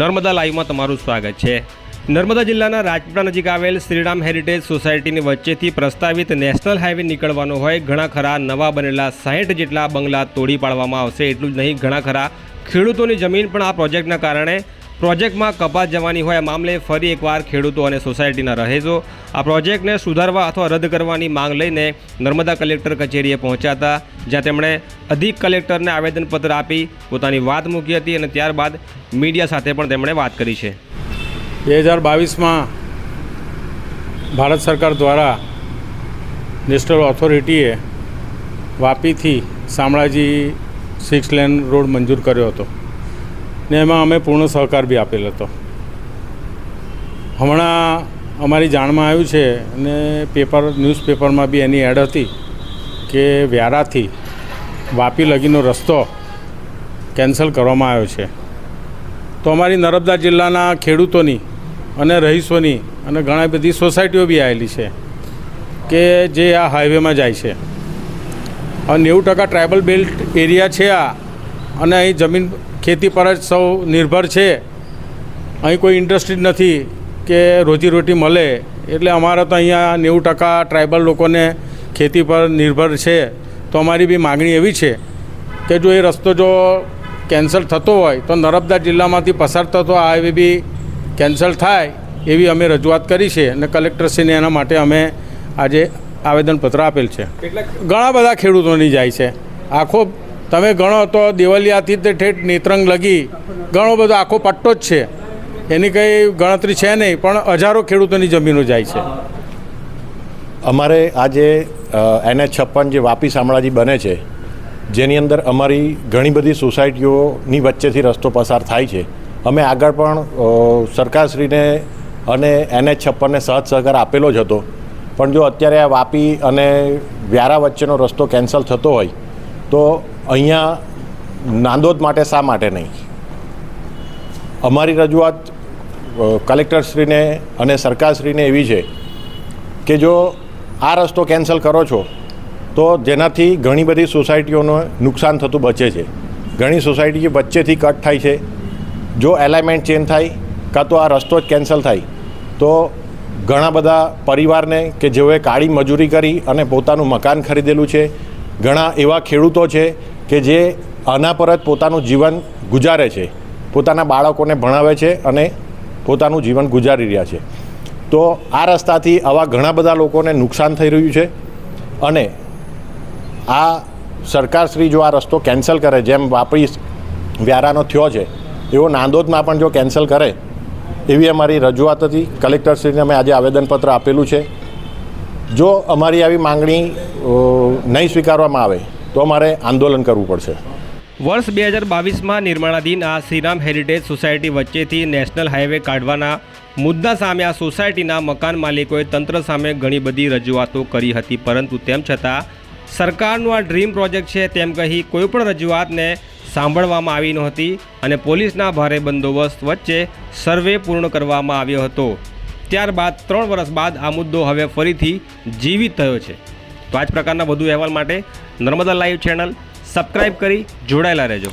નર્મદા લાઈવમાં તમારું સ્વાગત છે. નર્મદા જિલ્લાના રાજપીપળા નજીક આવેલ શ્રીરામ હેરિટેજ સોસાયટીની વચ્ચેથી પ્રસ્તાવિત નેશનલ હાઈવે નીકળવાનો હોય, ઘણા ખરા નવા બનેલા સાહીઠ જેટલા બંગલા તોડી પાડવામાં આવશે, એટલું જ નહીં, ઘણા ખરા ખેડૂતોની જમીન પણ આ પ્રોજેક્ટના કારણે પ્રોજેક્ટમાં કપાત જવાની હોય મામલે ફરી એકવાર ખેડૂતો અને સોસાયટીના રહેજો આ પ્રોજેક્ટને સુધારવા અથવા રદ કરવાની માંગ લઈને નર્મદા કલેક્ટર કચેરીએ પહોંચ્યા હતા, જ્યાં તેમણે અધિક કલેક્ટરને આવેદનપત્ર આપી પોતાની વાત મૂકી હતી અને ત્યારબાદ મીડિયા સાથે પણ તેમણે વાત કરી છે. બે હજાર બાવીસમાં ભારત સરકાર દ્વારા નેશનલ ઓથોરિટીએ વાપીથી શામળાજી સિક્સ લેન રોડ મંજૂર કર્યો હતો. ને એમાં અમે પૂર્ણ સહકાર બી આપેલ હતો. હમણાં અમારી જાણમાં આવ્યું છે અને પેપર, ન્યૂઝપેપરમાં બી એની એડ હતી કે વ્યારાથી વાપી લગીનો રસ્તો કેન્સલ કરવામાં આવ્યો છે. તો અમારી નર્મદા જિલ્લાના ખેડૂતોની અને રહીશોની અને ઘણા બધી સોસાયટીઓ બી આવેલી છે કે જે આ હાઈવેમાં જાય છે. હવે નેવું ટકા ટ્રાઇબલ બેલ્ટ એરિયા છે આ અને અહીં જમીન ખેતી પર જ સૌ નિર્ભર છે. અહીં કોઈ ઇન્ડસ્ટ્રી નથી કે રોજીરોટી મળે. એટલે અમારા તો અહીંયા નેવું ટકા ટ્રાઇબલ લોકોને ખેતી પર નિર્ભર છે. તો અમારી બી માગણી એવી છે કે જો એ રસ્તો જો કેન્સલ થતો હોય તો નર્મદા જિલ્લામાંથી પસાર થતો આ હાઈવે બી કેન્સલ થાય એવી અમે રજૂઆત કરી છે અને કલેક્ટરશ્રીને એના માટે અમે આજે આવેદનપત્ર આપેલ છે. ઘણા બધા ખેડૂતોની જાય છે. આખો તમે ગણો તો દેવલિયાથી તે ઠેઠ નેત્રંગ લગી ઘણો બધો આખો પટ્ટો જ છે. એની કંઈ ગણતરી છે નહીં, પણ હજારો ખેડૂતોની જમીનો જાય છે. અમારે આજે એને છપ્પન જે વાપી શામળાજી બને છે, જેની અંદર અમારી ઘણી બધી સોસાયટીઓની વચ્ચેથી રસ્તો પસાર થાય છે. અમે આગળ પણ સરકારશ્રીને અને એને છપ્પનને સહજ સહકાર આપેલો જ હતો. પણ જો અત્યારે આ વાપી અને વ્યારા વચ્ચેનો રસ્તો કેન્સલ થતો હોય, તો અહીંયા નાંદોદ માટે શા માટે નહીં? અમારી રજૂઆત કલેક્ટરશ્રીને અને સરકારશ્રીને એવી છે કે જો આ રસ્તો કેન્સલ કરો છો, તો જેનાથી ઘણી બધી સોસાયટીઓને નુકસાન થતું બચે છે. ઘણી સોસાયટી વચ્ચેથી કટ થાય છે. જો એલાઇમેન્ટ ચેન્જ થાય, કાં તો આ રસ્તો જ કેન્સલ થાય, તો ઘણા બધા પરિવારને કે જેઓએ કાળી મજૂરી કરી અને પોતાનું મકાન ખરીદેલું છે, ઘણા એવા ખેડૂતો છે કે જે આના પર જ પોતાનું જીવન ગુજારે છે. પોતાના બાળકોને ભણાવે છે અને પોતાનું જીવન ગુજારી રહ્યા છે. તો આ રસ્તાથી આવા ઘણા બધા લોકોને નુકસાન થઈ રહ્યું છે અને આ સરકારશ્રી જો આ રસ્તો કેન્સલ કરે, જેમ વાપરી વ્યારાનો થયો છે, એવો નાંદોદમાં પણ જો કેન્સલ કરે, એવી અમારી રજૂઆત હતી. કલેક્ટરશ્રીને અમે આજે આવેદનપત્ર આપેલું છે. જો અમારી આવી માંગણી નહીં સ્વીકારવામાં આવે તો અમારે આંદોલન કરવું પડશે. વર્ષ બે હજાર બાવીસમાં નિર્માણાધીન આ શ્રીરામ હેરિટેજ સોસાયટી વચ્ચેથી નેશનલ હાઈવે કાઢવાના મુદ્દા સામે આ સોસાયટીના મકાન માલિકોએ તંત્ર સામે ઘણી બધી રજૂઆતો કરી હતી, પરંતુ તેમ છતાં સરકારનું આ ડ્રીમ પ્રોજેક્ટ છે તેમ કહી કોઈપણ રજૂઆતને સાંભળવામાં આવી નહોતી અને પોલીસના ભારે બંદોબસ્ત વચ્ચે સર્વે પૂર્ણ કરવામાં આવ્યો હતો. ત્યારબાદ ત્રણ વર્ષ બાદ આ મુદ્દો હવે ફરીથી જીવિત થયો છે. તો આ જ પ્રકારના વધુ અહેવાલ માટે નર્મદા લાઈવ ચેનલ સબસ્ક્રાઈબ કરી જોડાયેલા રહેજો.